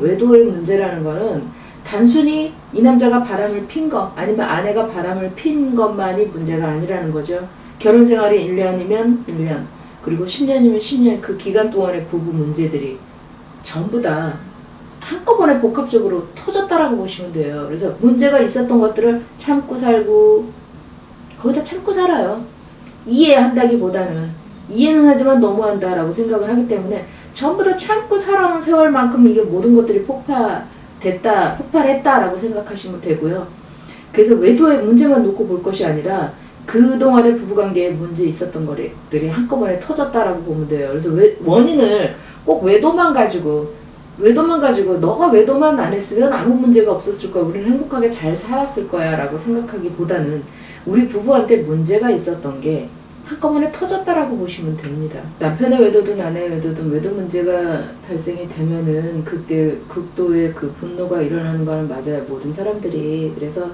외도의 문제라는 거는 단순히 이 남자가 바람을 핀거 아니면 아내가 바람을 핀 것만이 문제가 아니라는 거죠. 결혼 생활이 1년이면 1년 그리고 10년이면 10년 그 기간 동안의 부부 문제들이 전부 다 한꺼번에 복합적으로 터졌다라고 보시면 돼요. 그래서 문제가 있었던 것들을 참고 살고 거기다 참고 살아요. 이해한다기보다는 이해는 하지만 너무한다라고 생각을 하기 때문에 전부 다 참고 살아온 세월만큼 이게 모든 것들이 폭발됐다, 폭발했다라고 생각하시면 되고요. 그래서 외도의 문제만 놓고 볼 것이 아니라 그동안의 부부관계에 문제 있었던 것들이 한꺼번에 터졌다라고 보면 돼요. 그래서 왜, 원인을 꼭 외도만 가지고 외도만 가지고 너가 외도만 안 했으면 아무 문제가 없었을 거야. 우리는 행복하게 잘 살았을 거야. 라고 생각하기보다는 우리 부부한테 문제가 있었던 게 한꺼번에 터졌다라고 보시면 됩니다. 남편의 외도든 아내의 외도든 외도 문제가 발생이 되면은 그때 극도의 그 분노가 일어나는 거는 맞아요. 모든 사람들이. 그래서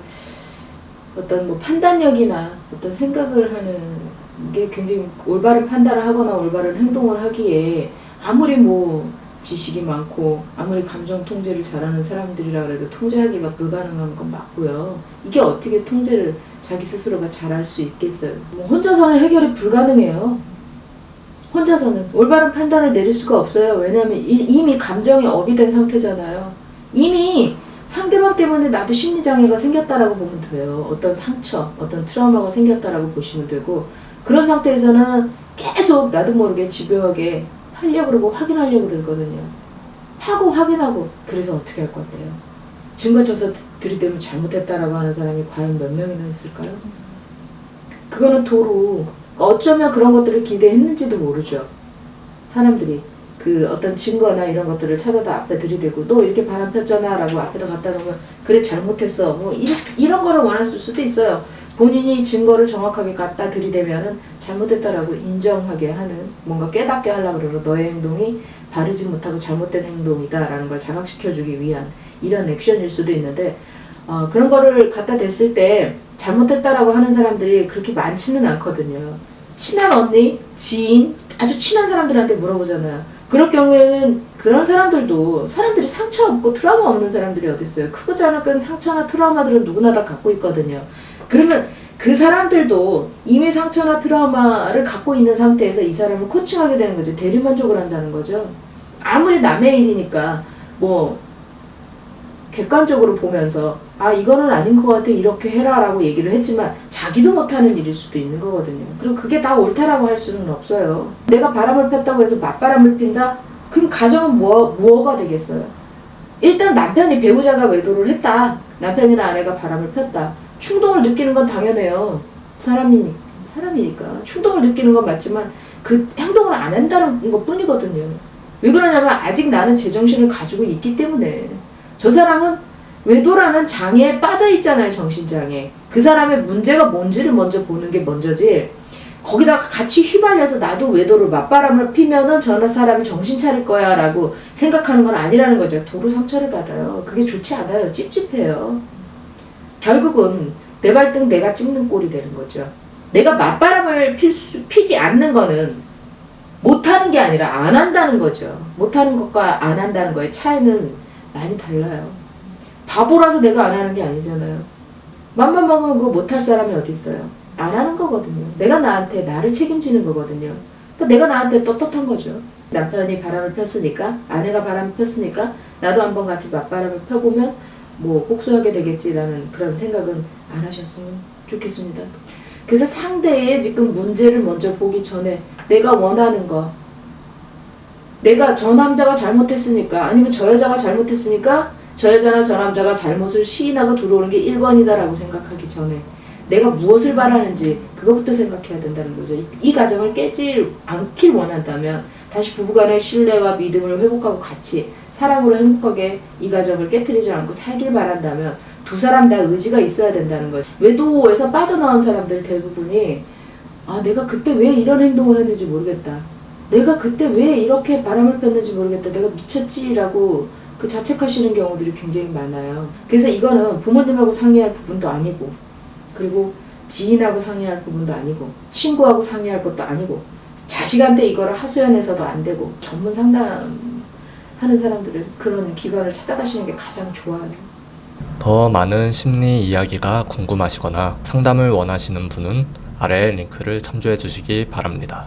어떤 뭐 판단력이나 어떤 생각을 하는 게 굉장히 올바른 판단을 하거나 올바른 행동을 하기에 아무리 뭐 지식이 많고 아무리 감정 통제를 잘하는 사람들이라 그래도 통제하기가 불가능한 건 맞고요. 이게 어떻게 통제를 자기 스스로가 잘할 수 있겠어요? 뭐 혼자서는 해결이 불가능해요. 혼자서는 올바른 판단을 내릴 수가 없어요. 왜냐하면 이- 이미 감정이 업이 된 상태잖아요. 이미 상대방 때문에 나도 심리장애가 생겼다라고 보면 돼요. 어떤 상처, 어떤 트라우마가 생겼다라고 보시면 되고 그런 상태에서는 계속 나도 모르게 집요하게 하려고 그러고 확인하려고 들거든요. 하고 확인하고 그래서 어떻게 할 건데요? 증거 쳐서 들이대면 잘못했다라고 하는 사람이 과연 몇 명이나 있을까요? 그거는 도로 어쩌면 그런 것들을 기대했는지도 모르죠. 사람들이 그 어떤 증거나 이런 것들을 찾아다 앞에 들이대고 너 이렇게 바람 폈잖아 라고 앞에다 갖다 놓으면 그래 잘못했어 뭐 이런, 이런 거를 원했을 수도 있어요 본인이 증거를 정확하게 갖다 들이대면은 잘못했다라고 인정하게 하는 뭔가 깨닫게 하려고 그러고 너의 행동이 바르지 못하고 잘못된 행동이다라는 걸 자각시켜주기 위한 이런 액션일 수도 있는데 어, 그런 거를 갖다 댔을 때 잘못했다라고 하는 사람들이 그렇게 많지는 않거든요 친한 언니, 지인, 아주 친한 사람들한테 물어보잖아요 그럴 경우에는 그런 사람들도 사람들이 상처 없고 트라우마 없는 사람들이 어디 있어요? 크고 작은 상처나 트라우마들은 누구나 다 갖고 있거든요. 그러면 그 사람들도 이미 상처나 트라우마를 갖고 있는 상태에서 이 사람을 코칭하게 되는 거죠. 대리만족을 한다는 거죠. 아무리 남의 일이니까 뭐 객관적으로 보면서 아 이거는 아닌 것 같아 이렇게 해라라고 얘기를 했지만 자기도 못하는 일일 수도 있는 거거든요. 그리고 그게 다 옳다라고 할 수는 없어요. 내가 바람을 폈다고 해서 맞바람을 핀다? 그럼 가정은 뭐 무엇가 되겠어요? 일단 남편이 배우자가 외도를 했다. 남편이나 아내가 바람을 폈다. 충동을 느끼는 건 당연해요. 사람이 사람이니까 충동을 느끼는 건 맞지만 그 행동을 안 한다는 것 뿐이거든요. 왜 그러냐면 아직 나는 제정신을 가지고 있기 때문에 저 사람은 외도라는 장애에 빠져 있잖아요, 정신장애. 그 사람의 문제가 뭔지를 먼저 보는 게 먼저지. 거기다가 같이 휘말려서 나도 외도를 맞바람을 피면은 저 사람이 정신 차릴 거야 라고 생각하는 건 아니라는 거죠. 도로 상처를 받아요. 그게 좋지 않아요. 찝찝해요. 결국은 내 발등 내가 찍는 꼴이 되는 거죠. 내가 맞바람을 필 수, 피지 않는 거는 못하는 게 아니라 안 한다는 거죠. 못하는 것과 안 한다는 거의 차이는 많이 달라요. 바보라서 내가 안 하는 게 아니잖아요. 맘만 먹으면 그거 못할 사람이 어디 있어요? 안 하는 거거든요. 내가 나한테 나를 책임지는 거거든요. 그러니까 내가 나한테 떳떳한 거죠. 남편이 바람을 폈으니까 아내가 바람을 폈으니까 나도 한번 같이 맞바람을 펴보면 뭐 복수하게 되겠지라는 그런 생각은 안 하셨으면 좋겠습니다. 그래서 상대의 지금 문제를 먼저 보기 전에 내가 원하는 거 내가 저 남자가 잘못했으니까 아니면 저 여자가 잘못했으니까 저 여자나 저 남자가 잘못을 시인하고 들어오는 게 1번이다라고 생각하기 전에 내가 무엇을 바라는지 그것부터 생각해야 된다는 거죠. 이, 이 가정을 깨지 않길 원한다면 다시 부부간의 신뢰와 믿음을 회복하고 같이 사랑으로 행복하게 이 가정을 깨뜨리지 않고 살길 바란다면 두 사람 다 의지가 있어야 된다는 거죠. 외도에서 빠져나온 사람들 대부분이 아 내가 그때 왜 이런 행동을 했는지 모르겠다. 내가 그때 왜 이렇게 바람을 폈는지 모르겠다. 내가 미쳤지라고 그 자책하시는 경우들이 굉장히 많아요. 그래서 이거는 부모님하고 상의할 부분도 아니고 그리고 지인하고 상의할 부분도 아니고 친구하고 상의할 것도 아니고 자식한테 이거를 하소연해서도 안 되고 전문 상담 하는 사람들은 그런 기관을 찾아가시는 게 가장 좋아요. 더 많은 심리 이야기가 궁금하시거나 상담을 원하시는 분은 아래 링크를 참조해 주시기 바랍니다.